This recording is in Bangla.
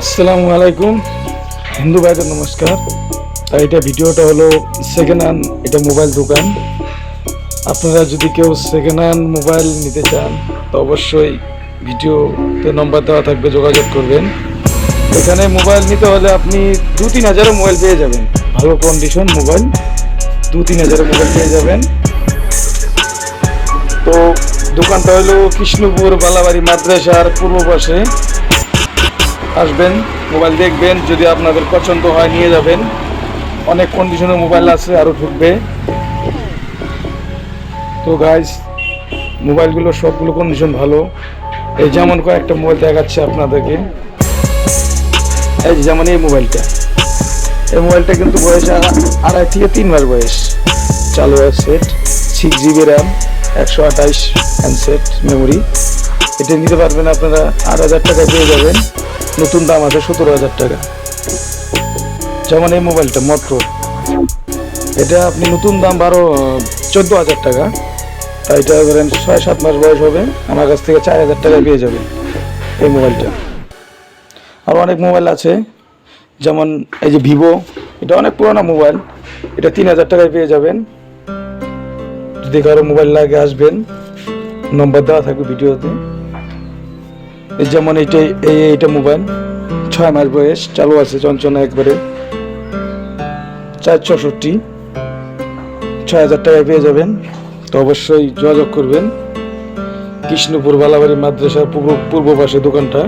আসসালামু আলাইকুম। হিন্দু ভাইদের নমস্কার। তাই এটা ভিডিওটা হলো সেকেন্ড হ্যান্ড এটা মোবাইল দোকান। আপনারা যদি কেউ সেকেন্ড হ্যান্ড মোবাইল নিতে চান, তো অবশ্যই ভিডিওতে নম্বর দেওয়া থাকবে, যোগাযোগ করবেন। এখানে মোবাইল নিতে হলে আপনি দু তিন হাজারও মোবাইল পেয়ে যাবেন। ভালো কন্ডিশন মোবাইল দু তিন হাজারও মোবাইল পেয়ে যাবেন। তো দোকানটা হলো কৃষ্ণপুর, বালাবাড়ি, মাদ্রাসার পূর্ব পাশে। আসবেন, মোবাইল দেখবেন, যদি আপনাদের পছন্দ হয় নিয়ে যাবেন। অনেক কন্ডিশনের মোবাইল আছে আরও ঢুকবে। তো গাইজ মোবাইলগুলো সবগুলো কন্ডিশন ভালো। এই যেমন কয়েকটা মোবাইল দেখাচ্ছে আপনাদেরকে। এই যেমন এই মোবাইলটা। এই মোবাইলটা কিন্তু বয়স আড়াই থেকে তিন মাস বয়স। চালু সেট সিক্স জিবি র্যাম একশো আঠাইশ হ্যান্ডসেট মেমোরি এটা নিতে পারবেন আপনারা আট হাজার টাকায় পেয়ে যাবেন। নতুন দাম আছে সতেরো হাজার টাকা। যেমন এই মোবাইলটা মোটরো এটা আপনি নতুন দাম বারো, চোদ্দ হাজার টাকা। তাই এটা ধরেন ছয়, সাত মাস বয়স হবে, আমার কাছ থেকে চার হাজার টাকায় পেয়ে যাবেন এই মোবাইলটা। আর অনেক মোবাইল আছে, যেমন এই যে ভিভো এটা অনেক পুরোনো মোবাইল, এটা তিন হাজার টাকায় পেয়ে যাবেন। যদি কারও মোবাইল লাগে, আসবেন। নম্বর দেওয়া থাকবে ভিডিওতে। যেমন এটা এই এইটা মোবাইল ছয় মাস বয়স, চালু আছে চঞ্চনা একবারে। চার ছষট্টি ছয় হাজার টাকায় পেয়ে যাবেন। তো অবশ্যই যোগাযোগ করবেন। কৃষ্ণপুর বালাবাড়ি মাদ্রাসার পূর্ব পূর্ব পাশে দোকানটা।